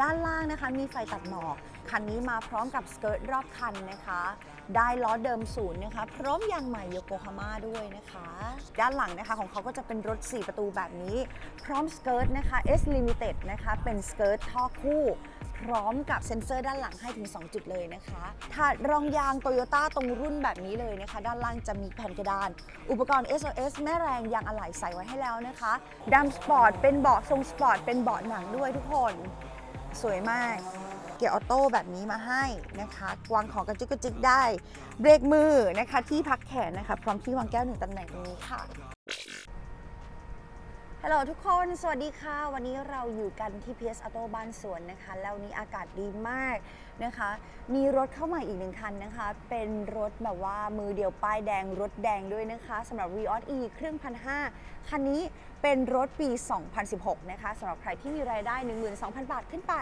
ด้านล่างนะคะ มีไฟตัดหมอกคันนี้มาพร้อมกับสเกิร์ตรอบคันนะคะ ได้ล้อเดิมศูนย์นะคะ พร้อมยางใหม่โยโกฮาม่าด้วยนะคะ ด้านหลังนะคะของเขาก็จะเป็นรถ 4 ประตูแบบนี้ พร้อมสเกิร์ตนะคะ S Limited นะคะ เป็นสเกิร์ตท่อคู่พร้อมกับเซ็นเซอร์ด้านหลังให้ถึง 2 จุดเลยนะคะถาดรองยางโตโยต้าตรงรุ่นแบบนี้เลยนะคะ ด้านล่างจะมีแผ่นกระดาน อุปกรณ์ SOS แม่แรงยางอะไหล่ใส่ไว้ให้แล้วนะคะดัมสปอร์ตเป็นเบาะทรงสปอร์ตเป็นเบาะหนังด้วยทุกคน สวยมาก เกียร์ออโต้แบบนี้มาให้นะคะวางของกระจุกกระจิกได้ เบรกมือนะคะ ที่พักแขนนะคะ พร้อมที่วางแก้วหนึ่งตำแหน่งตรงนี้ค่ะ ฮัลโหลทุกคน สวัสดีค่ะ วันนี้เราอยู่กันที่ PS Auto บ้านสวนนะคะ แล้วนี้อากาศดีมากนะคะ มีรถเข้ามาอีกหนึ่งคันนะคะ เป็นรถแบบว่ามือเดียวป้ายแดง รถแดงด้วยนะคะสำหรับ v ีออ e เครื่องพันห้าคันนี้เป็นรถปี 2016 นะคะสำหรับใครที่มีรายได้ 12,000 บาทขึ้นไป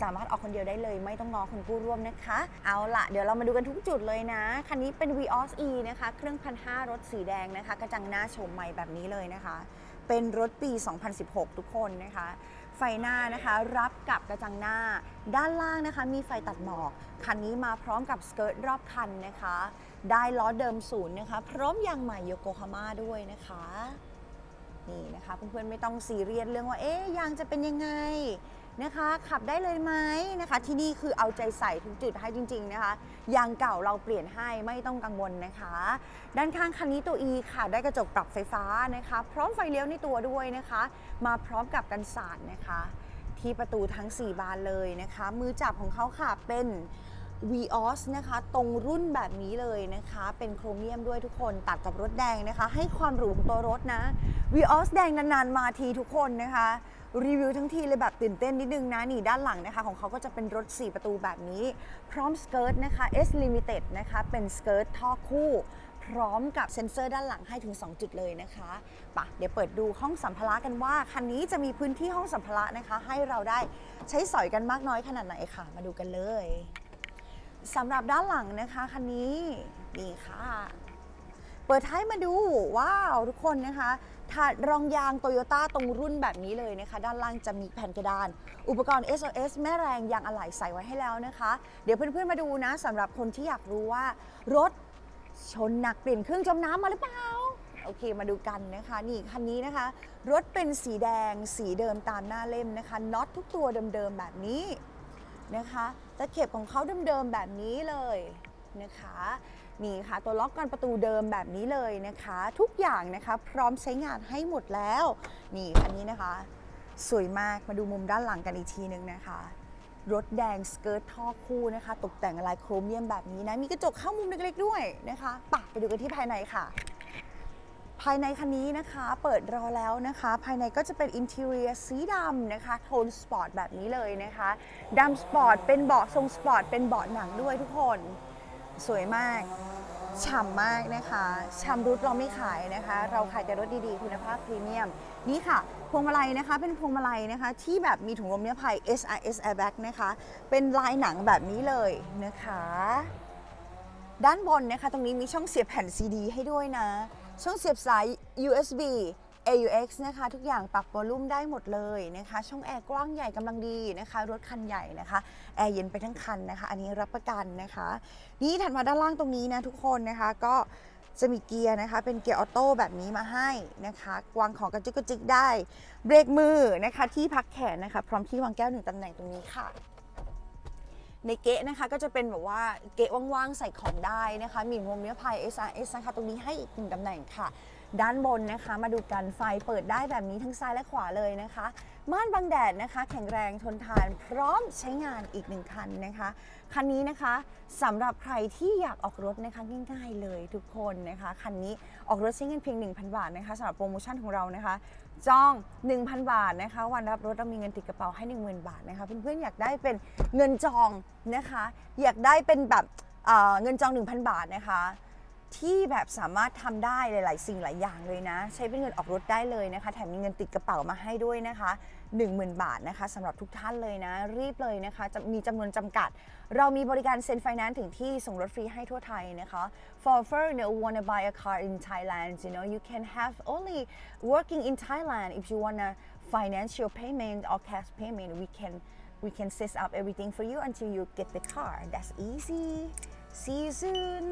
สามารถออกคนเดียวได้เลย ไม่ต้องงอคนกู้ร่วมนะคะ เอาละเดี๋ยวเรามาดูกันทุกจุดเลยนะ คันนี้เป็น v ีออ e นะคะ เครื่องพันห้ารถสีแดงนะคะ กระจังหน้าโฉมใหม่แบบนี้เลยนะคะ เป็นรถปี 2016 ทุกคนนะคะ ไฟหน้านะคะรับกับกระจังหน้า ด้านล่างนะคะมีไฟตัดหมอก คันนี้มาพร้อมกับสเกิร์ตรอบคันนะคะ ได้ล้อเดิมศูนย์นะคะ พร้อมยางใหม่โยโกฮาม่าด้วยนะคะ นี่นะคะเพื่อนๆไม่ต้องซีเรียสเรื่องว่าเอ๊ยยางจะเป็นยังไง นะคะ ขับได้เลยไหมนะคะ ที่นี่คือเอาใจใส่ทุกจุดให้จริง ๆนะคะยางเก่าเราเปลี่ยนให้ไม่ต้องกังวลนะคะ ด้านข้างคันนี้ตัว E ค่ะ ได้กระจกปรับไฟฟ้านะคะ พร้อมไฟเลี้ยวในตัวด้วยนะคะ มาพร้อมกับกันสาดนะคะ ที่ประตูทั้ง 4 บานเลยนะคะ มือจับของเขาค่ะเป็น Vios นะคะ ตรงรุ่นแบบนี้เลยนะคะ เป็นโครเมียมด้วยทุกคนตัดกับรถแดงนะคะ ให้ความหรูของตัวรถนะ Vios แดงนานๆมาทีทุกคนนะคะ รีวิวทั้งทีเลยแบบตื่นเต้นนิดนึงนะ นี่ด้านหลังนะคะ ของเขาก็จะเป็นรถ 4 ประตูแบบนี้ พร้อมสเกิร์ตนะคะ S Limited นะคะ เป็นสเกิร์ตท่อคู่พร้อมกับเซ็นเซอร์ด้านหลังให้ถึง 2 จุดเลยนะคะปะเดี๋ยวเปิดดูห้องสัมภาระกันว่า คันนี้จะมีพื้นที่ห้องสัมภาระนะคะ ให้เราได้ใช้สอยกันมากน้อยขนาดไหนค่ะ มาดูกันเลย สำหรับด้านหลังนะคะคันนี้นี่ค่ะ เปิดท้ายมาดูว้าวทุกคนนะคะถาดรองยางโตโยต้าตรงรุ่นแบบนี้เลยนะคะ ด้านล่างจะมีแผ่นกระดาน อุปกรณ์ SOS แม่แรงยางอะไหล่ใส่ไว้ให้แล้วนะคะ เดี๋ยวเพื่อนๆมาดูนะสำหรับคนที่อยากรู้ว่ารถชนหนักเปลี่ยนเครื่องจมน้ำมาหรือเปล่าโอเคมาดูกันนะคะ นี่คันนี้นะคะ รถเป็นสีแดงสีเดิมตามหน้าเล่มนะคะน็อตทุกตัวเดิมๆแบบนี้ นะคะตะเข็บของเขาเดิมๆแบบนี้เลยนะคะนี่ค่ะตัวล็อกกันประตูเดิมแบบนี้เลยนะคะ ทุกอย่างนะคะพร้อมใช้งานให้หมดแล้ว นี่คันนี้นะคะ สวยมากมาดูมุมด้านหลังกันอีกทีนึงนะคะ รถแดงสเกิร์ตท่อคู่นะคะ ตกแต่งลายโครเมียมแบบนี้นะ มีกระจกเข้ามุมเล็กๆด้วยนะคะปะไปดูกันที่ภายในค่ะ ภายในคันนี้นะคะเปิดรอแล้วนะคะ ภายในก็จะเป็นอินเท i รียสีดำนะคะโทนสปอร์ตแบบนี้เลยนะคะดำสปอร์ตเป็นเบาะทรงสปอร์ตเป็นเบาะหนังด้วยทุกคน สวยมากฉ่ำมากนะคะฉ่ำรุดเราไม่ขายนะคะ เราขายแต่รถดีๆ คุณภาพพรีเมียม นี่ค่ะ พวงมาลัยนะคะ เป็นพวงมาลัยนะคะ ที่แบบมีถุงลมนิรภัย SRS Airbag นะคะ เป็นลายหนังแบบนี้เลยนะคะ ด้านบนนะคะ ตรงนี้มีช่องเสียบแผ่นซีดีให้ด้วยนะ ช่องเสียบสาย USB AUX นะคะทุกอย่างปรับวอลลุ่มได้หมดเลยนะคะ ช่องแอร์กว้างใหญ่กำลังดีนะคะ รถคันใหญ่นะคะ แอร์เย็นไปทั้งคันนะคะ อันนี้รับประกันนะคะ นี่ถัดมาด้านล่างตรงนี้นะทุกคนนะคะก็จะมีเกียร์นะคะ เป็นเกียร์ออโต้แบบนี้มาให้นะคะวางของกระจุกกระจิกได้ เบรกมือนะคะ ที่พักแขนนะคะ พร้อมที่วางแก้วหนึ่งตำแหน่งตรงนี้ค่ะ ในเกะนะคะก็จะเป็นแบบว่าเกะว่างๆใส่ของได้นะคะ มีมุมเนื้อพายเอสนะคะตรงนี้ให้อีกหนึ่งตำแหน่งค่ะ ด้านบนนะคะ มาดูกันไฟเปิดได้แบบนี้ทั้งซ้ายและขวาเลยนะคะ ม่านบังแดดนะคะ แข็งแรงทนทานพร้อมใช้งานอีกหนึ่งคันนะคะ คันนี้นะคะสำหรับใครที่อยากออกรถนะคะง่ายๆเลยทุกคนนะคะ คันนี้ออกรถใช้เงินเพียง 1,000 บาทนะคะสำหรับโปรโมชั่นของเรานะคะจอง 1,000 บาทนะคะ วันรับรถเรามีเงินติดกระเป๋าให้ 10,000 บาทนะคะ เพื่อนๆอยากได้เป็นเงินจองนะคะ อยากได้เป็นแบบเอ่อเงินจอง 1,000 บาทนะคะ ที่แบบสามารถทำได้หลาย ๆ สิ่งหลายอย่างเลยนะ ใช้เป็นเงินออกรถได้เลยนะคะ แถมมีเงินติดกระเป๋ามาให้ด้วยนะคะ 10,000 บาทนะคะสำหรับทุกท่านเลยนะ รีบเลยนะคะจะมีจำนวนจำกัด เรามีบริการเซ็นไฟแนนซ์ถึงที่ส่งรถฟรีให้ทั่วไทยนะคะ for foreigner who wanna buy a car in Thailand you know you can have only working in Thailand if you wanna finance your payment or cash payment we can we can set up everything for you until you get the car that's easy see you soon